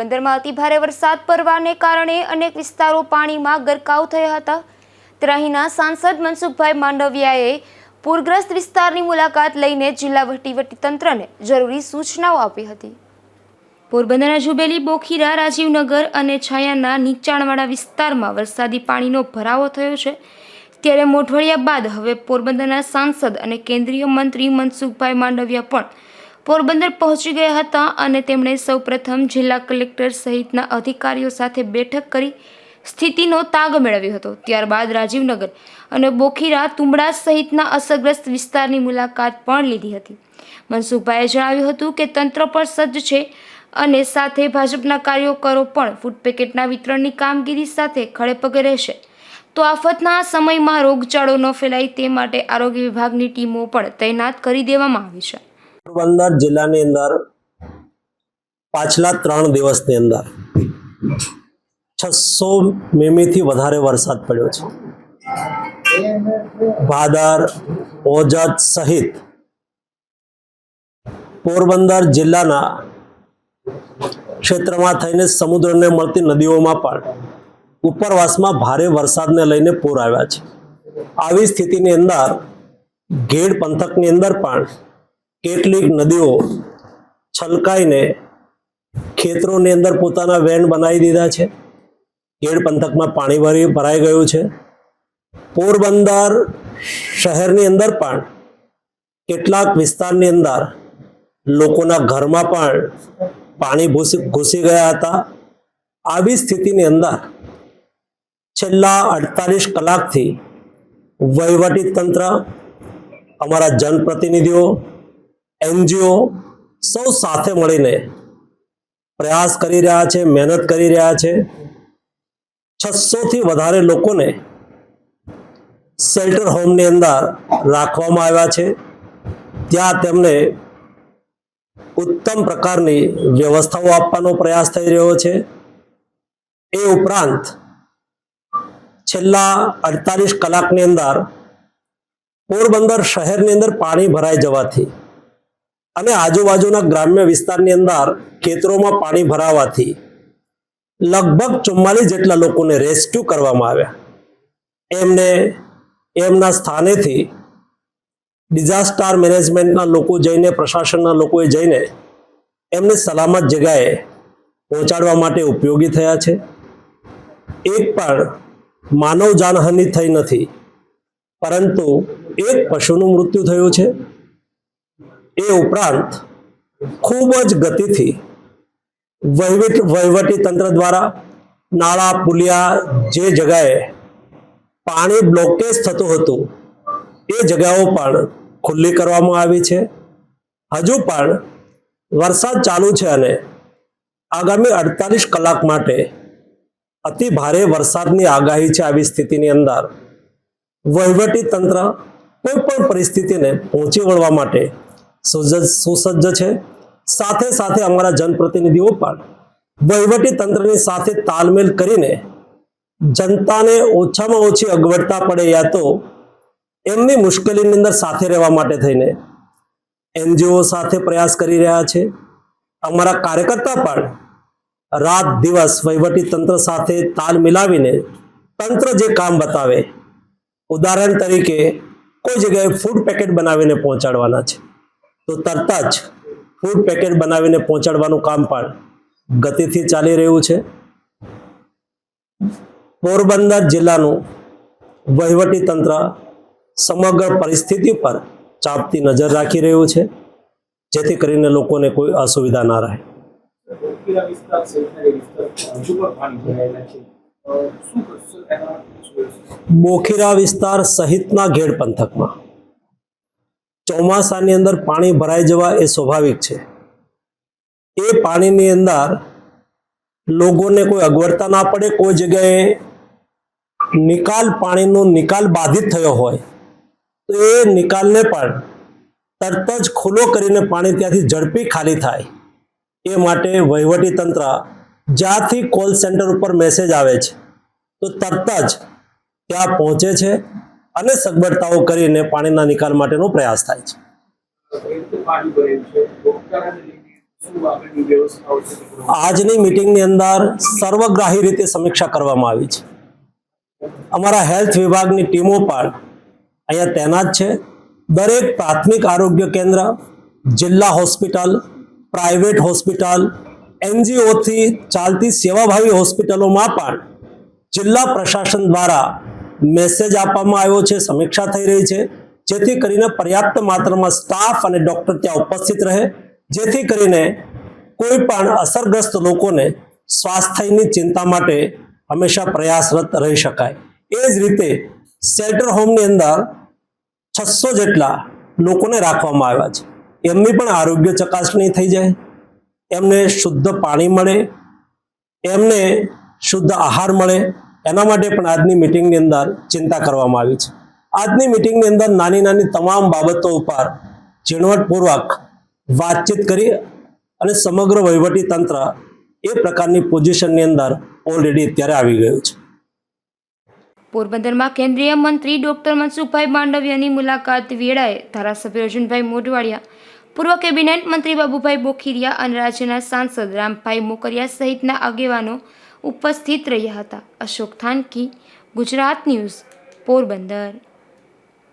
પોરબંદરમાં અતિભારે વરસાદ પડવાને કારણે અનેક વિસ્તારો પાણીમાં ગરકાવ થયા હતા. ત્રાહીના સાંસદ મનસુખભાઈ માંડવિયાએ પૂરગ્રસ્ત વિસ્તારની મુલાકાત લઈને જિલ્લા વહીવટીતંત્રને જરૂરી સૂચનાઓ આપી હતી. પોરબંદરના જુબેલી બોખીરા, રાજીવનગર અને છાયાના નીચાણવાળા વિસ્તારમાં વરસાદી પાણીનો ભરાવો થયો છે. ત્યારે મોઢવડિયા બાદ હવે પોરબંદરના સાંસદ અને કેન્દ્રીય મંત્રી મનસુખભાઈ માંડવિયા પણ પોરબંદર પહોંચી ગયા હતા અને તેમણે સૌપ્રથમ જિલ્લા કલેક્ટર સહિતના અધિકારીઓ સાથે બેઠક કરી સ્થિતિનો તાગ મેળવ્યો હતો. ત્યારબાદ રાજીવનગર અને બોખીરા તુંબડા સહિતના અસરગ્રસ્ત વિસ્તારની મુલાકાત પણ લીધી હતી. મનસુખભાઈએ જણાવ્યું હતું કે તંત્ર પણ સજ્જ છે અને સાથે ભાજપના કાર્યકરો પણ ફૂડ પેકેટના વિતરણની કામગીરી સાથે ખડેપગે રહેશે. તો આફતના સમયમાં રોગચાળો ન ફેલાય તે માટે આરોગ્ય વિભાગની ટીમો પણ તૈનાત કરી દેવામાં આવી છે. પોરબંદર જિલ્લાની અંદર પાછલા ત્રણ દિવસની અંદર છસો મીમીથી વધારે વરસાદ પડ્યો છે. ભાદર, ઓજત સહિત પોરબંદર જિલ્લાના ક્ષેત્રમાં થઈને સમુદ્રને મળતી નદીઓમાં પણ ઉપરવાસમાં ભારે વરસાદને લઈને પૂર આવ્યા છે. આવી સ્થિતિની અંદર ઘેડ પંથકની અંદર પણ કેટલીક નદીઓ છલકાઈને ખેતરોની અંદર પોતાના વેન બનાવી દીધા છે. ગેડ પંથકમાં પાણી ભરી ભરાઈ ગયું છે. પોરબંદર શહેરની અંદર પણ કેટલાક વિસ્તારની અંદર લોકોના ઘરમાં પણ પાણી ઘૂસી ઘૂસી ગયા હતા. આવી સ્થિતિની અંદર છેલ્લા અડતાલીસ કલાકથી વહીવટી તંત્ર અમારા જનપ્રતિનિધિઓ એનજીઓ સૌ સાથે મળીને પ્રયાસ કરી રહ્યા છે, મહેનત કરી રહ્યા છે. છસોથી વધારે લોકોને શેલ્ટર હોમની અંદર રાખવામાં આવ્યા છે. ત્યાં તેમને ઉત્તમ પ્રકારની વ્યવસ્થાઓ આપવાનો પ્રયાસ થઈ રહ્યો છે. એ ઉપરાંત છેલ્લા અડતાલીસ કલાકની અંદર પોરબંદર શહેરની અંદર પાણી ભરાઈ જવાથી અને આજુબાજુના ગ્રામ્ય વિસ્તારની અંદર ખેતરોમાં પાણી ભરાવાથી લગભગ ચુમ્માલીસ જેટલા લોકોને રેસ્ક્યુ કરવામાં આવ્યા. એમને એમના સ્થાનેથી ડિઝાસ્ટર મેનેજમેન્ટના લોકો જઈને, પ્રશાસનના લોકોએ જઈને એમને સલામત જગ્યાએ પહોંચાડવા માટે ઉપયોગી થયા છે. એક પણ માનવ જાનહાનિ થઈ નથી, પરંતુ એક પશુનું મૃત્યુ થયું છે. એ ઉપરાંત ખૂબ જ ગતિથી વહીવટ વહીવટી તંત્ર દ્વારા નાળા, પુલિયા જે જગાએ પાણી બ્લોકેજ થતું હતું, એ જગાઓ પણ ખુલ્લી કરવામાં આવી છે. હજુ પણ વરસાદ ચાલુ છે અને આગામી અડતાલીસ કલાક માટે અતિ ભારે વરસાદની આગાહી છે આવી સ્થિતિની અંદર. વહીવટી તંત્ર કોઈ પણ પરિસ્થિતિને પહોંચી વળવા માટે સુસજ્જ સુસજ્જ છે. સાથે સાથે અમારા જનપ્રતિનિધિઓ પણ વહીવટી તંત્રની સાથે તાલમેલ કરીને જનતાને ઓછામાં ઓછી અગવડતા પડે યા તો એમની મુશ્કેલીની અંદર સાથે રહેવા માટે થઈને એનજીઓ સાથે પ્રયાસ કરી રહ્યા છે. અમારા કાર્યકર્તા પણ રાત દિવસ વહીવટી તંત્ર સાથે તાલ મિલાવીને તંત્ર જે કામ બતાવે, ઉદાહરણ તરીકે કોઈ જગ્યાએ ફૂડ પેકેટ બનાવીને પહોંચાડવાના છે. તો તરત જ ફૂડ પેકેટ બનાવીને પહોંચાડવાનું કામ પણ ગતિથી ચાલી રહ્યું છે પોરબંદર જિલ્લાનું વહીવટી સમગ્ર પરિસ્થિતિ પર ચાપતી નજર રાખી રહ્યું છે, જેથી કરીને લોકોને કોઈ અસુવિધા ના રહે? બોખીરા વિસ્તાર સહિતના ઘેડ પંથકમાં ચોમાસાની અંદર પાણી ભરાઈ જવા એ સ્વાભાવિક છે. એ પાણીની અંદર લોકોને કોઈ અગવડતા ના પડે, કોઈ જગ્યાએ નિકાલ પાણીનો નિકાલ બાધિત થયો હોય, તો એ નિકાલને પણ તરત જ ખુલ્લો કરીને પાણી ત્યાંથી ઝડપી ખાલી થાય. એ માટે વહીવટી તંત્ર જ્યાંથી કોલ સેન્ટર ઉપર મેસેજ આવે છે, તો તરત જ ત્યાં પહોંચે છે. અને સગવડતાઓ કરીને પાણીના નિકાલ માટેનો પ્રયાસ થાય છે. આજની મિટિંગની અંદર સર્વગ્રાહી રીતે સમીક્ષા કરવામાં આવી છે. અમારા હેલ્થ વિભાગની ટીમો પણ અહીંયા તૈનાત છે. દરેક પ્રાથમિક આરોગ્ય કેન્દ્ર, જિલ્લા હોસ્પિટલ, પ્રાઇવેટ હોસ્પિટલ, એનજીઓથી ચાલતી સેવાભાવી હોસ્પિટલોમાં પણ જિલ્લા પ્રશાસન દ્વારા મેસેજ આપવામાં આવ્યો છે, સમીક્ષા થઈ રહી છે. જેથી કરીને પર્યાપ્ત માત્રામાં સ્ટાફ અને ડૉક્ટર ત્યાં ઉપસ્થિત રહે. જેથી કરીને કોઈ પણ અસરગ્રસ્ત લોકોને સ્વાસ્થ્યની ચિંતા માટે હંમેશા પ્રયાસરત રહી શકાય. એ જ રીતે શેલ્ટર હોમની અંદર છસો જેટલા લોકોને રાખવામાં આવ્યા છે. એમની પણ આરોગ્ય ચકાસણી થઈ જાય. એમને શુદ્ધ પાણી મળે. એમને શુદ્ધ આહાર મળે. એના માટે પણ આજની મિટિંગની અંદર ચિંતા કરવામાં આવી છે. આજની મિટિંગની અંદર નાની નાની તમામ બાબતો ઉપર ઝીણવટપૂર્વક વાતચીત કરી અને સમગ્ર વહીવટી એ પ્રકારની પોઝિશનની અંદર ઓલરેડી અત્યારે આવી ગયું છે. પોરબંદરમાં કેન્દ્રીય મંત્રી ડોક્ટર મનસુખભાઈ માંડવિયાની મુલાકાત વેળાએ ધારાસભ્ય અર્જુનભાઈ મોઢવાડિયા, પૂર્વ કેબિનેટ મંત્રી બાબુભાઈ બોખીરિયા અને રાજ્યના સાંસદ રામભાઈ મોકરિયા સહિતના આગેવાનો ઉપસ્થિત રહ્યા હતા. અશોક થાનકી ગુજરાત ન્યૂઝ પોરબંદર.